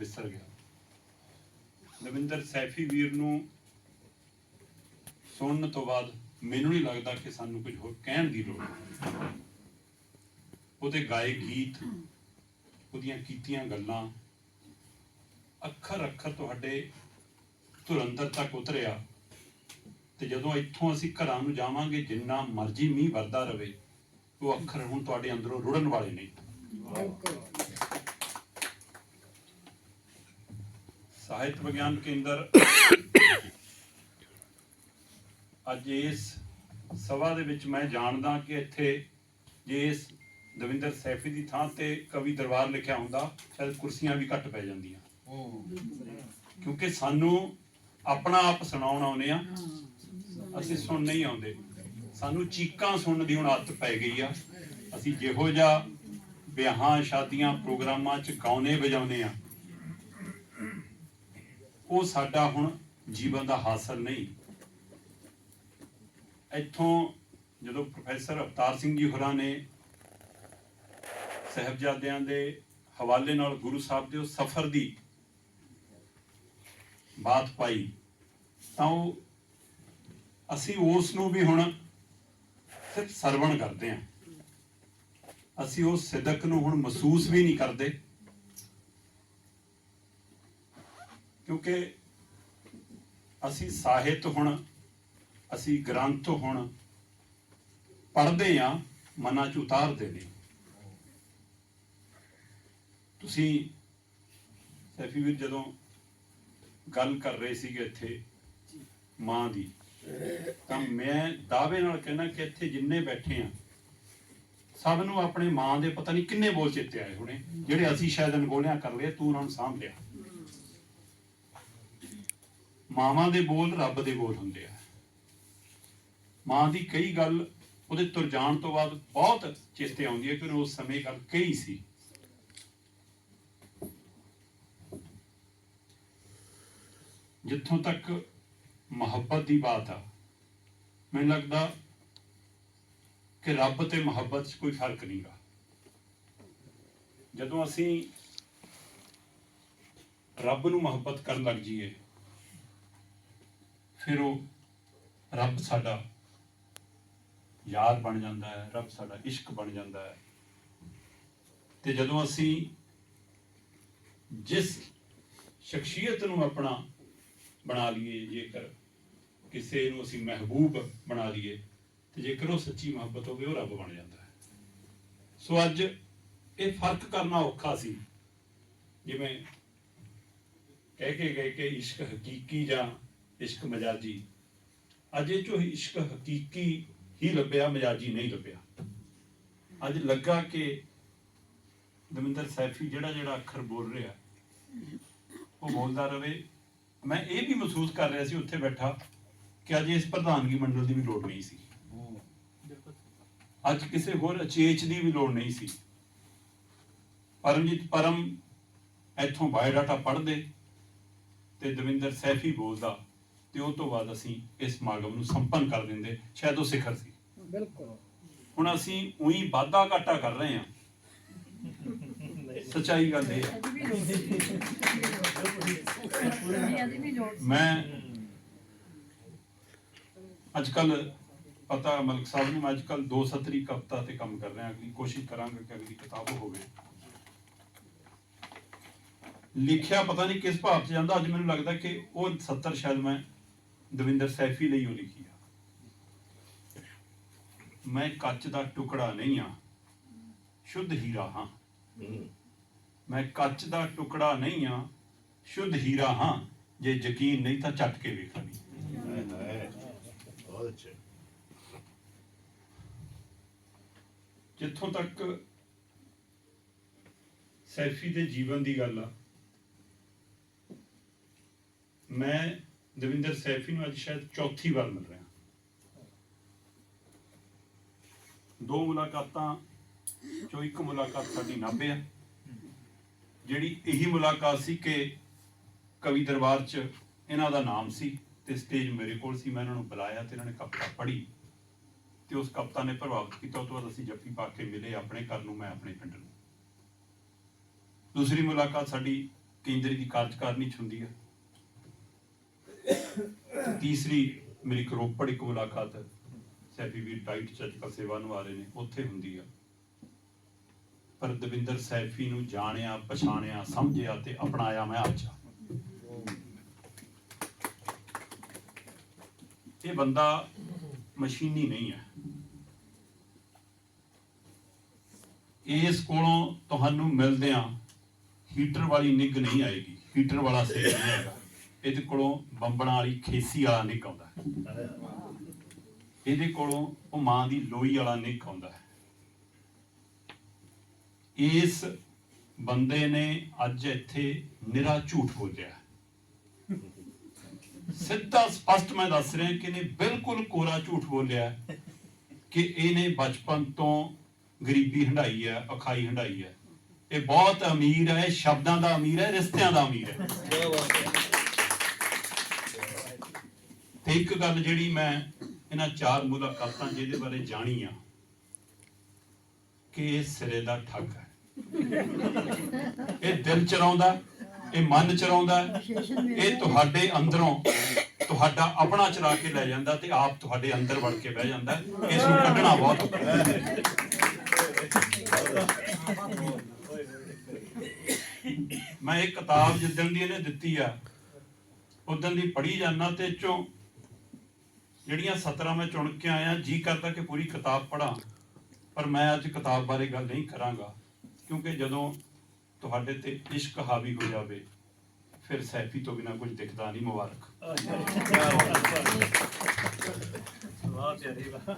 ਵਿਸਰ ਗਿਆ। ਦਵਿੰਦਰ ਸੈਫੀ ਵੀਰ ਨੂੰ ਸੁਣਨ ਤੋਂ ਬਾਅਦ ਮੈਨੂੰ ਨਹੀਂ ਲੱਗਦਾ ਕਿ ਸਾਨੂੰ ਕੁਝ ਹੋਰ ਕਹਿਣ ਦੀ ਲੋੜ ਉਹਦੇ ਗਾਏ ਗੀਤ, ਉਹਦੀਆਂ ਕੀਤੀਆਂ ਗੱਲਾਂ, ਅੱਖਰ ਅੱਖਰ ਤੁਹਾਡੇ ਧੁਰੰਦਰ ਤੱਕ ਉਤਰਿਆ ਤੇ ਜਦੋਂ ਇੱਥੋਂ ਅਸੀਂ ਘਰਾਂ ਨੂੰ ਜਾਵਾਂਗੇ, ਜਿੰਨਾ ਮਰਜ਼ੀ ਮੀਂਹ ਵਰਦਾ ਰਹੇ ਉਹ ਅੱਖਰ ਹੁਣ ਤੁਹਾਡੇ ਅੰਦਰੋਂ ਰੁੜਨ ਵਾਲੇ ਨਹੀਂ ਸਾਹਿਤ ਵਿਗਿਆਨ ਕੇਂਦਰ ਅੱਜ ਇਸ ਸਭਾ ਦੇ ਵਿੱਚ ਮੈਂ ਜਾਣਦਾ ਕਿ ਇੱਥੇ ਜੇ ਇਸ ਦਵਿੰਦਰ ਸੈਫੀ ਦੀ ਥਾਂ ਤੇ ਕਵੀ ਦਰਬਾਰ ਲਿਖਿਆ ਹੁੰਦਾ, ਸ਼ਾਇਦ ਕੁਰਸੀਆਂ ਵੀ ਘੱਟ ਪੈ ਜਾਂਦੀਆਂ। ਕਿਉਂਕਿ ਸਾਨੂੰ ਆਪਣਾ ਆਪ ਸੁਣਾਉਣ ਆਉਨੇ ਆ, ਅਸੀਂ ਸੁਣ ਨਹੀਂ ਆਉਂਦੇ। ਸਾਨੂੰ ਚੀਕਾਂ ਸੁਣਨ ਦੀ ਹੁਣ ਆਦਤ ਪੈ ਗਈ ਆ। ਅਸੀਂ ਜਿਹੋ ਜਿਹਾ ਵਿਆਹਾਂ, ਸ਼ਾਦੀਆਂ, ਪ੍ਰੋਗਰਾਮਾਂ 'ਚ ਗਾਉਨੇ ਵਜਾਉਨੇ ਆ। ਉਹ ਸਾਡਾ ਹੁਣ ਜੀਵਨ ਦਾ ਹਾਸਲ ਨਹੀਂ। ਇੱਥੋਂ ਜਦੋਂ ਪ੍ਰੋਫੈਸਰ ਅਵਤਾਰ ਸਿੰਘ ਜੀ ਹੋਰਾਂ ਨੇ ਸਹਿਬਜ਼ਾਦਿਆਂ ਦੇ ਹਵਾਲੇ ਨਾਲ ਗੁਰੂ ਸਾਹਿਬ ਦੇ ਉਹ ਸਫ਼ਰ ਦੀ ਬਾਤ ਪਾਈ, ਤਾਂ ਉਹ ਅਸੀਂ ਉਸ ਨੂੰ ਵੀ ਹੁਣ ਸਿਰਫ ਸਰਵਣ ਕਰਦੇ ਹਾਂ। ਅਸੀਂ ਉਸ ਸਿਦਕ ਨੂੰ ਹੁਣ ਮਹਿਸੂਸ ਵੀ ਨਹੀਂ ਕਰਦੇ। ਕਿਉਂਕਿ ਅਸੀਂ ਸਾਹਿਤ ਹੁਣ, ਅਸੀਂ ਗ੍ਰੰਥ ਹੁਣ ਪੜ੍ਹਦੇ ਆ ਮਨਾਂ ਚ ਉਤਾਰਦੇ ਨੇ। ਤੁਸੀਂ ਸੈਫੀ ਵੀਰ ਜਦੋਂ ਗੱਲ ਕਰ ਰਹੇ ਸੀਗੇ ਇੱਥੇ ਮਾਂ ਦੀ, ਤਾਂ ਮੈਂ ਦਾਅਵੇ ਨਾਲ ਕਹਿੰਦਾ ਕਿ ਇੱਥੇ ਜਿੰਨੇ ਬੈਠੇ ਆ ਸਭ ਨੂੰ ਆਪਣੇ ਮਾਂ ਦੇ ਪਤਾ ਨਹੀਂ ਕਿੰਨੇ ਬੋਲ ਚੇਤੇ ਆਏ ਹੋਣੇ, ਜਿਹੜੇ ਅਸੀਂ ਸ਼ਾਇਦ ਅਣਗੋਲਿਆਂ ਕਰ ਲਏ, ਤੂੰ ਉਹਨਾਂ ਨੂੰ ਸਾਂਭ ਲਿਆ। ਮਾਵਾਂ ਦੇ ਬੋਲ ਰੱਬ ਦੇ ਬੋਲ ਹੁੰਦੇ ਆ। ਮਾਂ ਦੀ ਕਈ ਗੱਲ ਉਹਦੇ ਤੁਰ ਜਾਣ ਤੋਂ ਬਾਅਦ ਬਹੁਤ ਚੇਤੇ ਆਉਂਦੀ ਹੈ ਕਿ ਉਸ ਸਮੇਂ ਗੱਲ ਕਹੀ ਸੀ। ਜਿੱਥੋਂ ਤੱਕ ਮੁਹੱਬਤ ਦੀ ਬਾਤ ਆ, ਮੈਨੂੰ ਲੱਗਦਾ ਕਿ ਰੱਬ ਤੇ ਮੁਹੱਬਤ 'ਚ ਕੋਈ ਫ਼ਰਕ ਨਹੀਂਗਾ ਜਦੋਂ ਅਸੀਂ ਰੱਬ ਨੂੰ ਮੁਹੱਬਤ ਕਰਨ ਲੱਗ ਜਾਈਏ ਫਿਰ ਉਹ ਰੱਬ ਸਾਡਾ ਯਾਰ ਬਣ ਜਾਂਦਾ ਹੈ, ਰੱਬ ਸਾਡਾ ਇਸ਼ਕ ਬਣ ਜਾਂਦਾ ਹੈ। ਤੇ ਜਦੋਂ ਅਸੀਂ ਜਿਸ ਸ਼ਖਸੀਅਤ ਨੂੰ ਆਪਣਾ ਬਣਾ ਲਈਏ, ਜੇਕਰ ਕਿਸੇ ਨੂੰ ਅਸੀਂ ਮਹਿਬੂਬ ਬਣਾ ਲਈਏ, ਤੇ ਜੇਕਰ ਉਹ ਸੱਚੀ ਮੁਹੱਬਤ ਹੋਵੇ, ਉਹ ਰੱਬ ਬਣ ਜਾਂਦਾ ਹੈ। ਸੋ ਅੱਜ ਇਹ ਫ਼ਰਕ ਕਰਨਾ ਔਖਾ ਸੀ। ਜਿਵੇਂ ਕਹਿ ਕੇ ਗਏ ਕਿ ਇਸ਼ਕ ਹਕੀਕੀ ਜਾਂ ਇਸ਼ਕ ਮਜਾਜੀ। ਅਜੇ ਇਹ ਚੋਂ ਇਸ਼ਕ ਹਕੀਕੀ ਹੀ ਲੱਭਿਆ, ਮਜਾਜੀ ਨਹੀਂ ਲੱਭਿਆ। ਅੱਜ ਲੱਗਾ ਕਿ ਦਵਿੰਦਰ ਸੈਫੀ ਜਿਹੜਾ ਜਿਹੜਾ ਅੱਖਰ ਬੋਲ ਰਿਹਾ, ਉਹ ਬੋਲਦਾ ਰਵੇ। ਮੈਂ ਇਹ ਵੀ ਮਹਿਸੂਸ ਕਰ ਰਿਹਾ ਸੀ ਉੱਥੇ ਬੈਠਾ ਕਿ ਅੱਜ ਇਸ ਪ੍ਰਧਾਨਗੀ ਮੰਡਲ ਦੀ ਵੀ ਲੋੜ ਨਹੀਂ ਸੀ। ਅੱਜ ਕਿਸੇ ਹੋਰ ਅਚੇਚ ਦੀ ਵੀ ਲੋੜ ਨਹੀਂ ਸੀ। ਪਰਮਜੀਤ ਪਰਮ ਇੱਥੋਂ ਬਾਇਓਡਾਟਾ ਪੜ੍ਹਦੇ ਤੇ ਦਵਿੰਦਰ ਸੈਫੀ ਬੋਲਦਾ ਤੇ ਉਹ ਤੋਂ ਬਾਅਦ ਅਸੀਂ ਇਸ ਸਮਾਗਮ ਨੂੰ ਸੰਪੰਨ ਕਰ ਦਿੰਦੇ ਸ਼ਾਇਦ ਉਹ ਸਿਖਰ ਸੀ। ਬਿਲਕੁਲ। ਹੁਣ ਅਸੀਂ ਉਹੀ ਵਾਧਾ ਘਾਟਾ ਕਰ ਰਹੇ ਹਾਂ। ਸੱਚਾਈ ਗੱਲ ਇਹ ਹੈ। ਮੈਂ ਅੱਜ ਕੱਲ ਪਤਾ ਮਲਕ ਸਾਹਿਬ ਨੂੰ ਮੈਂ ਅੱਜ ਕੱਲ ਦੋ ਸਤਰੀ ਕਵਿਤਾ ਤੇ ਕੰਮ ਕਰ ਰਿਹਾ ਅਗਲੀ ਕੋਸ਼ਿਸ਼ ਕਰਾਂਗਾ ਕਿ ਅਗਲੀ ਕਿਤਾਬ ਹੋਵੇ। ਲਿਖਿਆ ਪਤਾ ਨਹੀਂ ਕਿਸ ਭਾਵ 'ਚ ਜਾਂਦਾ ਅੱਜ ਮੈਨੂੰ ਲੱਗਦਾ ਕਿ ਉਹ 70 ਸ਼ਾਇਦ ਮੈਂ ਦਵਿੰਦਰ ਸੈਫੀ ਲਈ ਉਹ ਲਿਖੀ ਆ। ਮੈਂ ਕੱਚ ਦਾ ਟੁਕੜਾ ਨਹੀਂ ਆ ਸ਼ੁੱਧ ਹੀਰਾ ਹਾਂ। ਮੈਂ ਕੱਚ ਦਾ ਟੁਕੜਾ ਨਹੀਂ ਆ ਸ਼ੁੱਧ ਹੀਰਾ ਹਾਂ। ਜੇ ਯਕੀਨ ਨਹੀਂ ਤਾਂ ਚੱਟ ਕੇ ਵੇਖ ਲਈ ਬਹੁਤ ਅੱਛਾ। ਜਿੱਥੋਂ ਤੱਕ ਸੈਫੀ ਦੇ ਜੀਵਨ ਦੀ ਗੱਲ ਆ ਮੈਂ ਦਵਿੰਦਰ ਸੈਫੀ ਨੂੰ ਅੱਜ ਸ਼ਾਇਦ ਚੌਥੀ ਵਾਰ ਮਿਲ ਰਿਹਾ। ਦੋ ਮੁਲਾਕਾਤਾਂ ਚੋਂ ਇੱਕ ਮੁਲਾਕਾਤ ਸਾਡੀ ਨਾਭੇ ਆ। ਜਿਹੜੀ ਇਹੀ ਮੁਲਾਕਾਤ ਸੀ ਕਿ ਕਵੀ ਦਰਬਾਰ 'ਚ ਇਹਨਾਂ ਦਾ ਨਾਮ ਸੀ ਤੇ ਸਟੇਜ ਮੇਰੇ ਕੋਲ ਸੀ। ਮੈਂ ਇਹਨਾਂ ਨੂੰ ਬੁਲਾਇਆ ਤੇ ਇਹਨਾਂ ਨੇ ਕਵਿਤਾ ਪੜ੍ਹੀ ਤੇ ਉਸ ਕਵਿਤਾ ਨੇ ਪ੍ਰਭਾਵਿਤ ਕੀਤਾ। ਉਹ ਤੋਂ ਬਾਅਦ ਅਸੀਂ ਜੱਫੀ ਪਾ ਕੇ ਮਿਲੇ ਆਪਣੇ ਘਰ ਨੂੰ, ਮੈਂ ਆਪਣੇ ਪਿੰਡ ਨੂੰ। ਦੂਸਰੀ ਮੁਲਾਕਾਤ ਸਾਡੀ ਕੇਂਦਰੀ ਦੀ ਕਾਰਜਕਾਰਨੀ ਚ ਹੁੰਦੀ ਹੈ ਤੇ ਤੀਸਰੀ ਮੇਰੀ ਕਰੋਪੜ ਇੱਕ ਮੁਲਾਕਾਤ ਸੈਫੀ ਵੀਰ ਡਾਈਟ ਚ ਅੱਜਕੱਲ੍ਹ ਸੇਵਾ ਨੂੰ ਰਹੇ ਨੇ, ਉੱਥੇ ਹੁੰਦੀ ਆ। ਪਰ ਦਵਿੰਦਰ ਸੈਫੀ ਨੂੰ ਜਾਣਿਆ, ਪਛਾਣਿਆ, ਸਮਝਿਆ ਤੇ ਅਪਣਾਇਆ ਮੈਂ ਅੱਜ। ਇਹ ਬੰਦਾ ਮਸ਼ੀਨੀ ਨਹੀਂ ਹੈ। ਇਸ ਕੋਲੋਂ ਤੁਹਾਨੂੰ ਮਿਲਦਿਆਂ ਹੀਟਰ ਵਾਲੀ ਨਿੱਗ ਨਹੀਂ ਆਏਗੀ, ਹੀਟਰ ਵਾਲਾ ਸੇਕ ਨਹੀਂ ਆਏਗਾ। ਇਹਦੇ ਕੋਲੋਂ ਬੰਬਣਾ ਵਾਲੀ ਖੇਸੀ ਵਾਲਾ ਨਿੱਗ ਆਉਂਦਾ ਹੈ। ਇਹਦੇ ਕੋਲੋਂ ਉਹ ਮਾਂ ਦੀ ਲੋਈ ਵਾਲਾ ਨਿੱਕ ਆਉਂਦਾ ਹੈ। ਇਸ ਬੰਦੇ ਨੇ ਅੱਜ ਇੱਥੇ ਨਿਰਾ ਝੂਠ ਬੋਲਿਆ ਸਿੱਧਾ ਸਪਸ਼ਟ ਮੈਂ ਦੱਸ ਰਿਹਾ ਕਿ ਇਹਨੇ ਬਿਲਕੁਲ ਕੋਰਾ ਝੂਠ ਬੋਲਿਆ ਕਿ ਇਹਨੇ ਬਚਪਨ ਤੋਂ ਗਰੀਬੀ ਹੰਡਾਈ ਹੈ, ਅਖਾਈ ਹੰਡਾਈ ਹੈ। ਇਹ ਬਹੁਤ ਅਮੀਰ ਹੈ ਸ਼ਬਦਾਂ ਦਾ ਅਮੀਰ ਹੈ, ਰਿਸ਼ਤਿਆਂ ਦਾ ਅਮੀਰ ਹੈ। ਤੇ ਇੱਕ ਗੱਲ ਜਿਹੜੀ ਮੈਂ ਇਹਨਾਂ ਚਾਰ ਮੁਲਾਕਾਤਾਂ ਜਿਹਦੇ ਬਾਰੇ ਜਾਣੀ ਆ, ਕਿ ਇਹ ਸਿਰੇ ਦਾ ਠੱਗ ਹੈ। ਇਹ ਦਿਲ ਚਰਾਉਂਦਾ, ਇਹ ਮਨ ਚਰਾਉਂਦਾ, ਇਹ ਤੁਹਾਡੇ ਅੰਦਰੋਂ ਤੁਹਾਡਾ ਆਪਣਾ ਚਰਾ ਕੇ ਲੈ ਜਾਂਦਾ ਤੇ ਆਪ ਤੁਹਾਡੇ ਅੰਦਰ ਵੜ ਕੇ ਬਹਿ ਜਾਂਦਾ। ਇਸ ਨੂੰ ਕੱਢਣਾ ਬਹੁਤ ਔਖਾ ਹੈ। ਮੈਂ ਇਹ ਕਿਤਾਬ ਜਿੱਦਣ ਦੀ ਇਹਨੇ ਦਿੱਤੀ ਆ ਉਦੋਂ ਦੀ ਪੜ੍ਹੀ ਜਾਂਦਾ ਤੇ ਚੋਂ ਜਿਹੜੀਆਂ 17 ਮੈਂ ਚੁਣ ਕੇ ਆਇਆ, ਜੀ ਕਰਦਾ ਕਿ ਪੂਰੀ ਕਿਤਾਬ ਪੜਾਂ ਪਰ ਮੈਂ ਅੱਜ ਕਿਤਾਬ ਬਾਰੇ ਗੱਲ ਨਹੀਂ ਕਰਾਂਗਾ, ਕਿਉਂਕਿ ਜਦੋਂ ਤੁਹਾਡੇ ਤੇ ਇਸ਼ਕ ਹਾਵੀ ਹੋ ਜਾਵੇ, ਫਿਰ ਸੈਫੀ ਤੋਂ ਬਿਨਾ ਕੁਝ ਦਿਖਦਾ ਨਹੀਂ ਮੁਬਾਰਕ। ਵਾਹ ਪਿਆਰੀ ਵਾਹ।